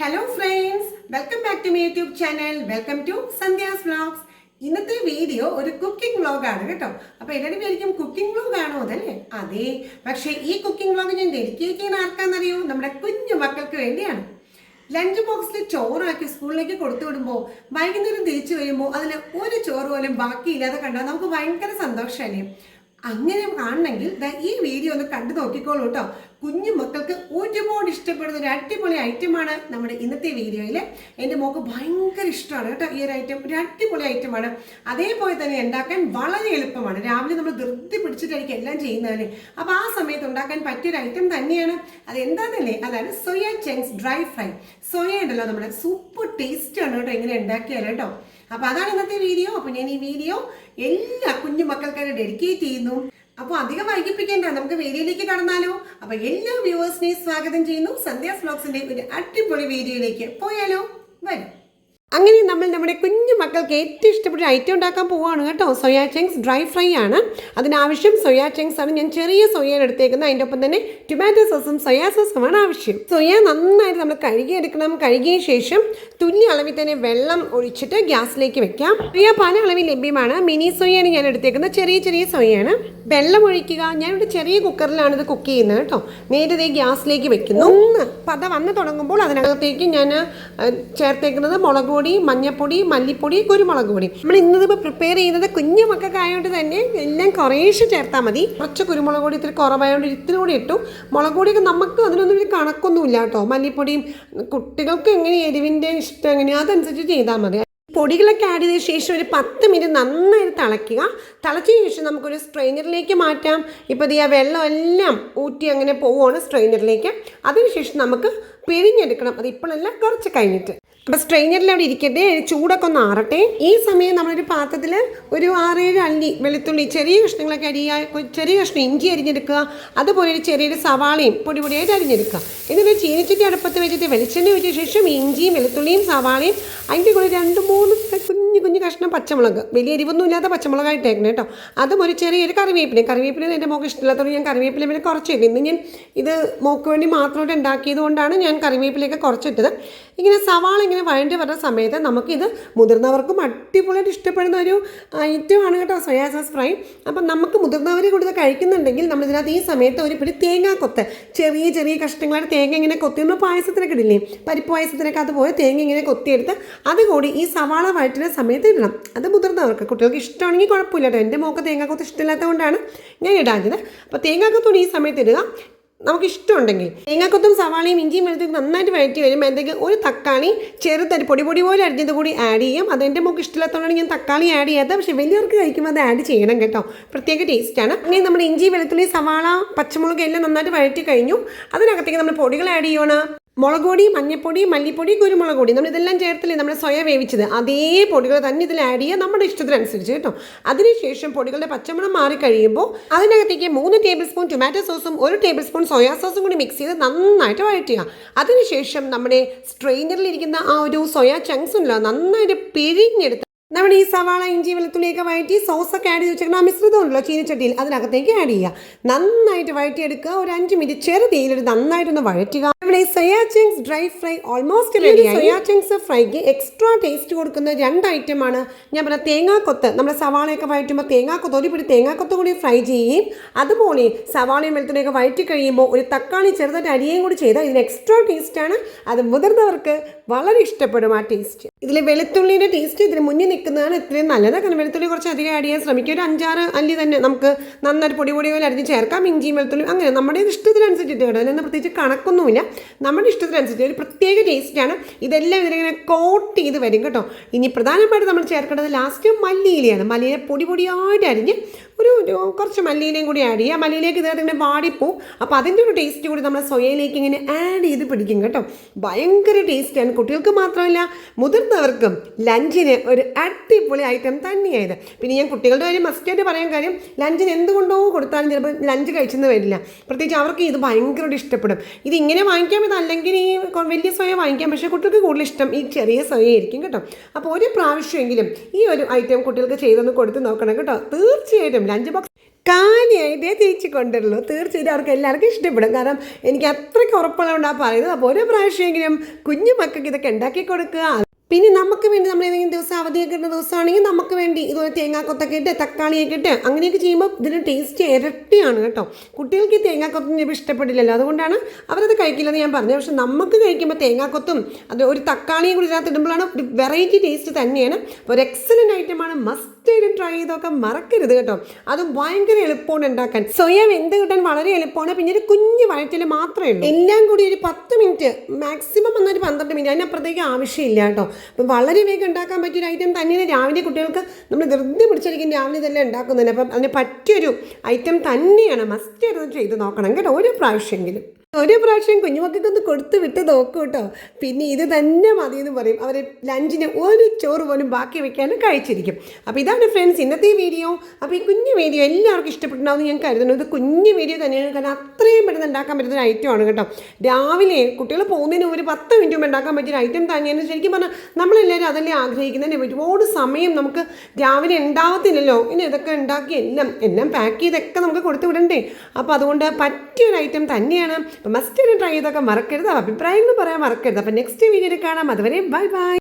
Hello friends welcome back to my YouTube channel welcome to Sandhya's vlogs ഇന്നത്തെ video ഒരു cooking വ്ലോഗാണ് കേട്ടോ. അപ്പൊ എല്ലാവരും വിചാരിക്കും കുക്കിംഗ് വ്ളോഗ് ആണോ അതല്ലേ? അതെ. പക്ഷേ ഈ കുക്കിംഗ് വ്ളോഗ് ഞാൻ ഡെഡിക്കേറ്റ് ചെയ്യാൻ ആർക്കാന്നറിയോ നമ്മുടെ കുഞ്ഞു മക്കൾക്ക് വേണ്ടിയാണ്. ലഞ്ച് ബോക്സിൽ ചോറാക്കി സ്കൂളിലേക്ക് കൊടുത്തു വിടുമ്പോൾ വൈകുന്നേരം തിരിച്ചു വരുമ്പോൾ അതിൽ ഒരു ചോറ് പോലും ബാക്കിയില്ലാതെ കണ്ടാൽ നമുക്ക് ഭയങ്കര സന്തോഷമല്ലേ? അങ്ങനെ കാണണമെങ്കിൽ ഈ വീഡിയോ ഒന്ന് കണ്ടു നോക്കിക്കോളൂ കേട്ടോ. കുഞ്ഞു മക്കൾക്ക് ഒരുപാട് ഇഷ്ടപ്പെടുന്ന ഒരു അടിപൊളി ഐറ്റമാണ് നമ്മുടെ ഇന്നത്തെ വീഡിയോയിൽ എന്റെ മോക്ക് ഭയങ്കര ഇഷ്ടമാണ് കേട്ടോ ഈ ഒരു ഐറ്റം. ഒരു അടിപൊളി ഐറ്റമാണ്. അതേപോലെ തന്നെ ഉണ്ടാക്കാൻ വളരെ എളുപ്പമാണ്. രാവിലെ നമ്മൾ ധൃതി പിടിച്ചിട്ടായിരിക്കും എല്ലാം ചെയ്യുന്നതല്ലേ അപ്പോൾ ആ സമയത്ത് ഉണ്ടാക്കാൻ പറ്റിയൊരു ഐറ്റം തന്നെയാണ്. അത് എന്താണെന്നല്ലേ അതാണ് soya chunks dry fry. Soya ഉണ്ടല്ലോ നമ്മുടെ സൂപ്പർ ടേസ്റ്റ് ആണ് കേട്ടോ എങ്ങനെ ഉണ്ടാക്കിയാൽ കേട്ടോ. അപ്പോൾ അതാണ് ഇന്നത്തെ വീഡിയോ. അപ്പോൾ ഞാൻ ഈ വീഡിയോ എല്ലാ കുഞ്ഞു മക്കൾക്കായിട്ട് ഡെഡിക്കേറ്റ് ചെയ്യുന്നു. അപ്പോൾ അധികം വൈകിപ്പിക്കേണ്ട നമുക്ക് വീഡിയോയിലേക്ക് കടന്നാലോ? അപ്പോൾ എല്ലാ വ്യൂവേഴ്സിനെയും സ്വാഗതം ചെയ്യുന്നു. സന്ധ്യാസ് വ്ലോഗ്സിന്റെ ഒരു അടിപൊളി വീഡിയോയിലേക്ക്. പോയാലോ? വരും. അങ്ങനെ നമ്മൾ നമ്മുടെ കുഞ്ഞു മക്കൾക്ക് ഏറ്റവും ഇഷ്ടപ്പെട്ട ഐറ്റം ഉണ്ടാക്കാൻ പോവുകയാണ് കേട്ടോ. സോയാ ചെങ്സ് ഡ്രൈ ഫ്രൈ ആണ്. അതിനാവശ്യം സോയാ ചെങ്സ് ആണ്. ഞാൻ ചെറിയ സോയയാണ് എടുത്തേക്കുന്നത്. അതിന്റെ ഒപ്പം തന്നെ ടൊമാറ്റോ സോസും സോയാ സോസുമാണ് ആവശ്യം. സോയ നന്നായിട്ട് നമ്മൾ കഴുകിയെടുക്കണം. കഴുകിയ ശേഷം തുല്യ അളവിൽ തന്നെ വെള്ളം ഒഴിച്ചിട്ട് ഗ്യാസിലേക്ക് വെക്കാം. സോയ പല അളവിൽ ലഭ്യമാണ്. മിനി സോയാണ് ഞാൻ എടുത്തേക്കുന്നത്. ചെറിയ ചെറിയ സോയയാണ് വെള്ളം ഒഴിക്കുക. ഞാനിവിടെ ചെറിയ കുക്കറിലാണ് ഇത് കുക്ക് ചെയ്യുന്നത് കേട്ടോ. നേരത്തെ ഗ്യാസിലേക്ക് വെക്കുന്നു. ഒന്ന് പത വന്ന് തുടങ്ങുമ്പോൾ അതിനകത്തേക്ക് ഞാൻ ചേർത്തേക്കുന്നത് മുളക് പൊടി മഞ്ഞപ്പൊടി മല്ലിപ്പൊടി കുരുമുളക് പൊടി. നമ്മൾ ഇന്നിപ്പോൾ പ്രിപ്പയർ ചെയ്യുന്നത് കുഞ്ഞു മക്കൾക്കായതുകൊണ്ട് തന്നെ എല്ലാം കുറേശ്ശെ ചേർത്താൽ മതി. കുറച്ച് കുരുമുളക് പൊടി ഇത്തിരി കുറവായതുകൊണ്ട് ഇത്തിരി കൂടി ഇട്ടു. മുളക് പൊടിയൊക്കെ നമുക്ക് അതിനൊന്നും ഒരു കണക്കൊന്നുമില്ല കേട്ടോ. മല്ലിപ്പൊടിയും കുട്ടികൾക്ക് എങ്ങനെ എരിവിന്റെ ഇഷ്ടം എങ്ങനെയാ അതനുസരിച്ച് ചെയ്താൽ മതി. പൊടികളൊക്കെ ആഡ് ചെയ്ത ശേഷം ഒരു പത്ത് മിനിറ്റ് നന്നായിട്ട് തിളയ്ക്കുക. തിളച്ചതിന് ശേഷം നമുക്കൊരു സ്ട്രെയിനറിലേക്ക് മാറ്റാം. ഇപ്പോൾ ഈ വെള്ളം എല്ലാം ഊറ്റി അങ്ങനെ പോവുകയാണ് സ്ട്രെയിനറിലേക്ക് അതിനുശേഷം നമുക്ക് പിഴിഞ്ഞെടുക്കണം. അത് ഇപ്പോഴല്ല കുറച്ച് കഴിഞ്ഞിട്ട്. അപ്പോൾ സ്ട്രെയിനറിൽ അവിടെ ഇരിക്കട്ടെ ചൂടൊക്കെ ഒന്ന് ആറട്ടെ. ഈ സമയം നമ്മളൊരു പാത്രത്തിൽ ഒരു ആറേഴ് അല്ലി വെളുത്തുള്ളി ചെറിയ കഷ്ണങ്ങളൊക്കെ അരിയുക ചെറിയ കഷ്ണം ഇഞ്ചി അരിഞ്ഞെടുക്കുക. അതുപോലെ ഒരു ചെറിയൊരു സവാളയും പൊടി പൊടിയായിട്ട് അരിഞ്ഞെടുക്കുക. എന്നിട്ട് ചീനിച്ചട്ടി അടുപ്പത്ത് വെച്ചിട്ട് വെളിച്ചെണ്ണ വെച്ച ശേഷം ഇഞ്ചിയും വെളുത്തുള്ളിയും സവാളയും അതിന്റെ കൂടെ രണ്ട് മൂന്ന് കുഞ്ഞു കുഞ്ഞു കഷ്ണം പച്ചമുളക്. വലിയ എരിവൊന്നും ഇല്ലാത്ത പച്ചമുളകായിട്ടേക്കണം കേട്ടോ. അതും ഒരു ചെറിയൊരു കറിവേപ്പില. കറിവേപ്പില എന്റെ മോക്ക് ഇഷ്ടമില്ലാത്തതുകൊണ്ട് ഞാൻ കറിവേപ്പില പിന്നെ കുറച്ചിട്ട് ഇന്ന് ഞാൻ ഇത് മോക്ക് വേണ്ടി മാത്രമായിട്ട് ഉണ്ടാക്കിയത് കൊണ്ടാണ് ഞാൻ കറിവേപ്പിലയൊക്കെ കുറച്ചിട്ടത്. ഇങ്ങനെ സവാള ഇങ്ങനെ വഴണ്ടി വരുന്ന സമയത്ത് നമുക്കിത് മുതിർന്നവർക്കും അടിപൊളിയായിട്ട് ഇഷ്ടപ്പെടുന്ന ഒരു ഐറ്റമാണ് കേട്ടോ സോയാ സോസ് ഫ്രൈ. അപ്പം നമുക്ക് മുതിർന്നവരെ കൂടി ഇത് കഴിക്കുന്നുണ്ടെങ്കിൽ നമ്മളിതിനകത്ത് ഈ സമയത്ത് ഒരു പിടി തേങ്ങാക്കൊത്ത് ചെറിയ ചെറിയ കഷ്ണങ്ങളായിട്ട് തേങ്ങ ഇങ്ങനെ കൊത്തി നമ്മൾ പായസത്തിനൊക്കെ ഇടില്ലേ? പരിപ്പ് പായസത്തിനൊക്കെ അതുപോലെ തേങ്ങ ഇങ്ങനെ കൊത്തിയെടുത്ത് അതുകൂടി ഈ സവാള വഴറ്റുന്ന സമയത്ത് ഇടണം. അത് മുതിർന്നവർക്ക് കുട്ടികൾക്ക് ഇഷ്ടമാണെങ്കിൽ കുഴപ്പമില്ല കേട്ടോ. എന്റെ മോക്ക് തേങ്ങാക്കൊത്ത് ഇഷ്ടമില്ലാത്തതുകൊണ്ടാണ് ഞാൻ ഇടാഞ്ഞത്. അപ്പോൾ തേങ്ങാക്കൊത്തോട് ഈ സമയത്ത് ഇടുക. നമുക്ക് ഇഷ്ടമുണ്ടെങ്കിൽ തേങ്ങാക്കൊത്തും സവാളയും ഇഞ്ചിയും വെളുത്തും നന്നായിട്ട് വഴറ്റി വരുമ്പോൾ എന്തെങ്കിലും ഒരു തക്കാളി ചെറുതരി പൊടി പൊടി പോലെ അരിഞ്ഞത് കൂടി ആഡ് ചെയ്യും. അത് എന്റെ മോക്ക് ഇഷ്ടമില്ലാത്തതുകൊണ്ടാണ് ഞാൻ തക്കാളി ആഡ് ചെയ്യാത്തത്. പക്ഷേ വലിയവർക്ക് കഴിക്കുമ്പോൾ അത് ആഡ് ചെയ്യണം കേട്ടോ. പ്രത്യേക ടേസ്റ്റാണ് അങ്ങനെ നമ്മുടെ ഇഞ്ചി വെളുത്തുള്ളി സവാള പച്ചമുളക് എല്ലാം നന്നായിട്ട് വഴറ്റി കഴിഞ്ഞു. അതിനകത്തേക്ക് നമ്മൾ പൊടികൾ ആഡ് ചെയ്യണം. മുളക് പൊടി മഞ്ഞപ്പൊടി മല്ലിപ്പൊടി കുരുമുളക് പൊടി നമ്മൾ ഇതെല്ലാം ചേർത്തില്ലേ? നമ്മൾ സ്വയം വേവിച്ചത്. അതേ പൊടികൾ തന്നെ ഇതിൽ ആഡ് ചെയ്യുക നമ്മുടെ ഇഷ്ടത്തിനനുസരിച്ച് കേട്ടോ. അതിനുശേഷം പൊടികളുടെ പച്ചമണം മാറി കഴിയുമ്പോൾ അതിനകത്തേക്ക് മൂന്ന് ടേബിൾ സ്പൂൺ ടൊമാറ്റോ സോസും ഒരു ടേബിൾ സ്പൂൺ സോയാ സോസും കൂടി മിക്സ് ചെയ്ത് നന്നായിട്ട് വഴറ്റുക. അതിനുശേഷം നമ്മുടെ സ്ട്രെയിനറിൽ ഇരിക്കുന്ന ആ ഒരു സോയാ ചങ്ക്സ് ഉണ്ടല്ലോ നന്നായിട്ട് പിഴിഞ്ഞെടുത്ത് നമ്മുടെ ഈ സവാള ഇഞ്ചി വെളുത്തുള്ളിയൊക്കെ വഴറ്റി സോസൊക്കെ ആഡ് ചെയ്ത് വെച്ചിരിക്കുന്ന ആ മിശ്രിതം ഉണ്ടല്ലോ ചീനിച്ചട്ടിയിൽ. അതിനകത്തേക്ക് ആഡ് ചെയ്യുക. നന്നായിട്ട് വഴറ്റിയെടുക്കുക ഒരു അഞ്ച് മിനിറ്റ് ചെറു തീയിലിട്ട് നന്നായിട്ടൊന്ന് വഴറ്റുക. നമ്മുടെ ഈ soya chunks dry fry almost ready soya chunks ഫ്രൈക്ക് extra taste കൊടുക്കുന്ന രണ്ട് ഐറ്റം ആണ്. ഞാൻ പറഞ്ഞ തേങ്ങാക്കൊത്ത്. നമ്മുടെ സവാളയൊക്കെ വഴറ്റുമ്പോൾ തേങ്ങാക്കൊത്ത് ഒരു പിടി തേങ്ങാക്കൊത്ത് കൂടി ഫ്രൈ ചെയ്യുകയും അതുപോലെ സവാളയും വെളുത്തുള്ളിയൊക്കെ വഴറ്റി കഴിയുമ്പോൾ ഒരു തക്കാളി ചെറുതായിട്ട് അരിയും കൂടി ചെയ്താൽ ഇതിന് എക്സ്ട്രാ ടേസ്റ്റാണ് അത് മുതിർന്നവർക്ക് വളരെ ഇഷ്ടപ്പെടും ആ ടേസ്റ്റ് ഇതിൽ വെളുത്തുള്ളിയുടെ ടേസ്റ്റ് ഇതിന് മുന്നിൽ നിൽക്കുന്നതാണ് ഇത്രയും നല്ലത്. കാരണം വെളുത്തുള്ളി കുറച്ച് അധികം ആഡ് ചെയ്യാൻ ശ്രമിക്കുക ഒരു അഞ്ചാറ് അല്ലി തന്നെ നമുക്ക് നന്നായിട്ട് പൊടി പൊടി പോലെ അരിഞ്ഞ് ചേർക്കാം. ഇഞ്ചിയും വെളുത്തുള്ളി അങ്ങനെ നമ്മുടെ ഇഷ്ടത്തിനനുസരിച്ചിട്ട് കേട്ടോ. അതിനൊന്നും പ്രത്യേകിച്ച് കണക്കൊന്നുമില്ല. നമ്മുടെ ഇഷ്ടത്തിനനുസരിച്ച് ഒരു പ്രത്യേക ടേസ്റ്റാണ് ഇതെല്ലാം ഇതിലിങ്ങനെ കോട്ട് ചെയ്ത് വരും കേട്ടോ. ഇനി പ്രധാനമായിട്ട് നമ്മൾ ചേർക്കേണ്ടത് ലാസ്റ്റ് മല്ലിയിലയാണ്. മല്ലിയില പൊടി പൊടിയായിട്ട് അരിഞ്ഞ് ഒരു കുറച്ച് മല്ലിയിലയും കൂടി ആഡ് ചെയ്യുക. മല്ലിയിലേക്ക് ഇതിനകത്ത് ഇങ്ങനെ വാടിപ്പോവും. അപ്പോൾ അതിന്റെ ഒരു ടേസ്റ്റ് കൂടി നമ്മൾ സൊയയിലേക്ക് ഇങ്ങനെ ആഡ് ചെയ്ത് പിടിക്കും കേട്ടോ. ഭയങ്കര ടേസ്റ്റാണ് കുട്ടികൾക്ക് മാത്രമല്ല മുതിർന്നവർക്കും ലഞ്ചിന് ഒരു അടിപൊളി ഐറ്റം തന്നെയായത്. പിന്നെ ഞാൻ കുട്ടികളുടെ കാര്യം മസ്റ്റായിട്ട് പറയാൻ കാര്യം ലഞ്ചിന് എന്തുകൊണ്ടോ കൊടുത്താലും ചിലപ്പോൾ ലഞ്ച് കഴിച്ചെന്ന് വരില്ല. പ്രത്യേകിച്ച് അവർക്ക് ഇത് ഭയങ്കര ഇഷ്ടപ്പെടും. ഇതിങ്ങനെ ഇങ്ങനെ വാങ്ങിക്കാം ഇതല്ലെങ്കിൽ ഈ വലിയ സോയ വാങ്ങിക്കാം പക്ഷേ കുട്ടികൾക്ക് കൂടുതൽ ഇഷ്ടം ഈ ചെറിയ സോയ ആയിരിക്കും കേട്ടോ. അപ്പോൾ ഒരു പ്രാവശ്യമെങ്കിലും ഈ ഒരു ഐറ്റം കുട്ടികൾക്ക് ചെയ്തൊന്ന് കൊടുത്ത് നോക്കണം കേട്ടോ. തീർച്ചയായിട്ടും ലഞ്ച് ബോക്സ് കാലിയായിട്ടേ തിരിച്ചു കൊണ്ടുവരുള്ളൂ. തീർച്ചയായിട്ടും അവർക്ക് എല്ലാവർക്കും ഇഷ്ടപ്പെടും. കാരണം എനിക്ക് അത്രയ്ക്ക് ഉറപ്പുള്ളതുകൊണ്ടാണ് പറയുന്നത്. അപ്പോൾ ഓരോ പ്രാവശ്യമെങ്കിലും കുഞ്ഞു മക്കൾക്ക് ഇതൊക്കെ ഉണ്ടാക്കി കൊടുക്കുക. പിന്നെ നമുക്ക് വേണ്ടി നമ്മൾ ഏതെങ്കിലും ദിവസം അവധിയൊക്കെ കിട്ടുന്ന ദിവസമാണെങ്കിൽ നമുക്ക് വേണ്ടി ഇതുപോലെ തേങ്ങാക്കൊത്തൊക്കെ ഇട്ട് തക്കാളിയൊക്കെ ഇട്ട് അങ്ങനെയൊക്കെ ചെയ്യുമ്പോൾ ഇതിന് ടേസ്റ്റ് ഇരട്ടിയാണ് കേട്ടോ. കുട്ടികൾക്ക് ഈ തേങ്ങാക്കൊത്തൊന്നും ചിലപ്പോൾ ഇഷ്ടപ്പെടില്ലല്ലോ. അതുകൊണ്ടാണ് അവരത് കഴിക്കില്ലെന്ന് ഞാൻ പറഞ്ഞു പക്ഷെ നമുക്ക് കഴിക്കുമ്പോൾ തേങ്ങാക്കൊത്തും അത് ഒരു തക്കാളിയും കൂടി ഇതിനകത്ത് ഇടുമ്പോഴാണ് ഒരു വെറൈറ്റി ടേസ്റ്റ് തന്നെയാണ്. ഒരു എക്സലന്റ് ഐറ്റമാണ് മസ്റ്റ് ആയിട്ട് ട്രൈ ചെയ്തൊക്കെ മറക്കരുത് കേട്ടോ. അത് ഭയങ്കര എളുപ്പമാണ് ഉണ്ടാക്കാൻ. സ്വയം എന്ത് കിട്ടാൻ വളരെ എളുപ്പമാണ്. പിന്നെ ഒരു കുഞ്ഞ് വഴറ്റിൽ മാത്രമേ ഉള്ളൂ. എല്ലാം കൂടി ഒരു പത്ത് മിനിറ്റ് മാക്സിമം വന്നൊരു പന്ത്രണ്ട് മിനിറ്റ് അതിനപ്പുറത്തേക്ക് ആവശ്യമില്ല കേട്ടോ. അപ്പം വളരെ വേഗം ഉണ്ടാക്കാൻ പറ്റിയൊരു ഐറ്റം തന്നെയാണ് രാവിലെ കുട്ടികൾക്ക് നമ്മൾ ധൃതി പിടിച്ചിരിക്കും രാവിലെ ഇതെല്ലാം ഉണ്ടാക്കുന്നതിന്. അപ്പം അതിന് പറ്റിയൊരു ഐറ്റം തന്നെയാണ്. മസ്റ്റ് ചെയ്ത് നോക്കണം കേട്ടോ ഒരു പ്രാവശ്യമെങ്കിലും. ഒരു പ്രാവശ്യം കുഞ്ഞുമക്കൾക്ക് ഒന്ന് കൊടുത്ത് വിട്ട് നോക്കൂ കേട്ടോ പിന്നെ ഇത് തന്നെ മതി എന്ന് പറയും. അവർ ലഞ്ചിന് ഒരു ചോറ് പോലും ബാക്കി വെക്കാനും കഴിച്ചിരിക്കും. അപ്പോൾ ഇതാണ് ഫ്രണ്ട്സ് ഇന്നത്തെ വീഡിയോ. അപ്പോൾ ഈ കുഞ്ഞു വീഡിയോ എല്ലാവർക്കും ഇഷ്ടപ്പെട്ടുണ്ടാവും ഞാൻ കരുതുന്നു. ഇത് കുഞ്ഞു വീഡിയോ തന്നെയാണ്. കാരണം അത്രയും പെട്ടെന്ന് ഉണ്ടാക്കാൻ പറ്റുന്ന ഒരു ആണ് കേട്ടോ. രാവിലെ കുട്ടികൾ പോകുന്നതിന് ഒരു പത്ത് മിനിറ്റ് മുമ്പ് ഉണ്ടാക്കാൻ പറ്റിയ ഐറ്റം തന്നെയാണ്. ശരിക്കും പറഞ്ഞാൽ നമ്മളെല്ലാവരും അതല്ലേ ആഗ്രഹിക്കുന്നതിന് ഒരുപാട് സമയം നമുക്ക് രാവിലെ ഉണ്ടാവത്തില്ലല്ലോ. ഇനി ഇതൊക്കെ ഉണ്ടാക്കി എല്ലാം എല്ലാം പാക്ക് ചെയ്തൊക്കെ നമുക്ക് കൊടുത്തു വിടണ്ടേ. അപ്പോൾ അതുകൊണ്ട് പറ്റിയൊരു ഐറ്റം തന്നെയാണ്. അപ്പോൾ മസ്റ്റ് ട്രൈ ചെയ്തൊക്കെ മറക്കരുത്. അഭിപ്രായങ്ങൾ പറയാൻ മറക്കരുത്. അപ്പോൾ നെക്സ്റ്റ് വീഡിയോയിൽ കാണാം. അതുവരെ ബൈ ബൈ